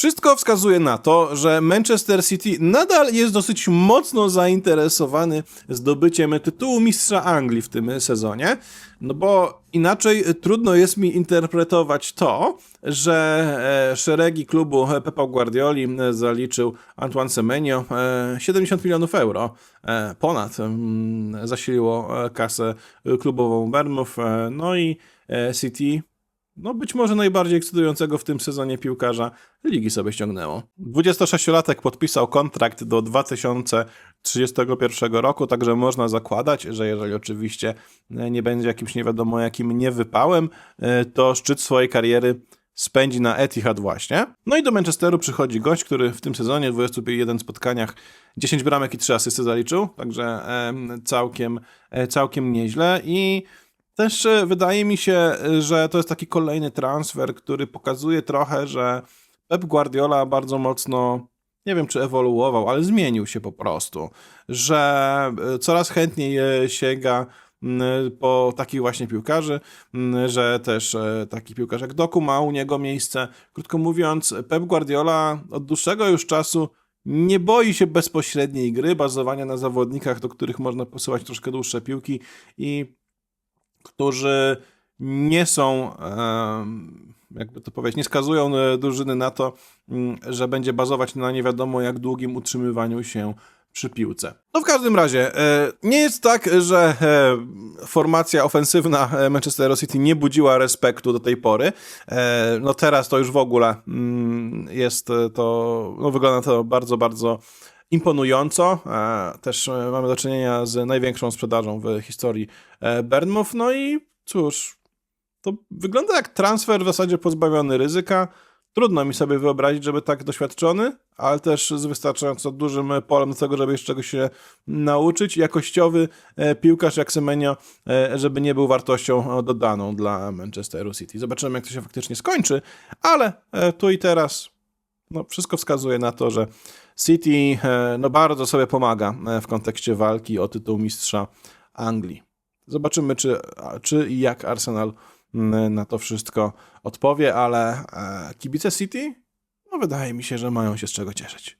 Wszystko wskazuje na to, że Manchester City nadal jest dosyć mocno zainteresowany zdobyciem tytułu mistrza Anglii w tym sezonie, no bo inaczej trudno jest mi interpretować to, że e, szeregi klubu Pepa Guardioli e, zaliczył Antoine Semenyo e, 70 milionów euro. E, ponad zasiliło e, kasę klubową Bernmów, e, no i e, City no być może najbardziej ekscytującego w tym sezonie piłkarza ligi sobie ściągnęło. 26-latek podpisał kontrakt do 2031 roku, także można zakładać, że jeżeli oczywiście nie będzie jakimś nie wiadomo jakim niewypałem, e, to szczyt swojej kariery spędzi na Etihad właśnie. No i do Manchesteru przychodzi gość, który w tym sezonie w 21 spotkaniach 10 bramek i 3 asysty zaliczył, także em, całkiem, e, całkiem nieźle i też e, wydaje mi się, e, że to jest taki kolejny transfer, który pokazuje trochę, że Pep Guardiola bardzo mocno, nie wiem czy ewoluował, ale zmienił się po prostu, że e, coraz chętniej sięga po takich właśnie piłkarzy, że też taki piłkarz jak Doku ma u niego miejsce. Krótko mówiąc, Pep Guardiola od dłuższego już czasu nie boi się bezpośredniej gry, bazowania na zawodnikach, do których można posyłać troszkę dłuższe piłki i którzy nie są, jakby to powiedzieć, nie skazują e, drużyny na to, mm, że będzie bazować na nie wiadomo jak długim utrzymywaniu się przy piłce. No w każdym razie, e, nie jest tak, że e, formacja ofensywna Manchesteru City nie budziła respektu do tej pory. No teraz to już w ogóle mm, jest to, no wygląda to bardzo, bardzo imponująco. E, Też e, mamy do czynienia z największą sprzedażą w historii e, Bournemouth. No i cóż, to wygląda jak transfer w zasadzie pozbawiony ryzyka. Trudno mi sobie wyobrazić, żeby tak doświadczony, ale też z wystarczająco dużym polem do tego, żeby jeszcze czegoś się nauczyć. Jakościowy piłkarz jak Semenyo, e, żeby nie był wartością dodaną dla Manchesteru City. Zobaczymy, jak to się faktycznie skończy, ale tu i teraz no, wszystko wskazuje na to, że City e, no, bardzo sobie pomaga e, w kontekście walki o tytuł mistrza Anglii. Zobaczymy, czy, czy i jak Arsenal na to wszystko odpowie, ale e, kibice City, no wydaje mi się, że mają się z czego cieszyć.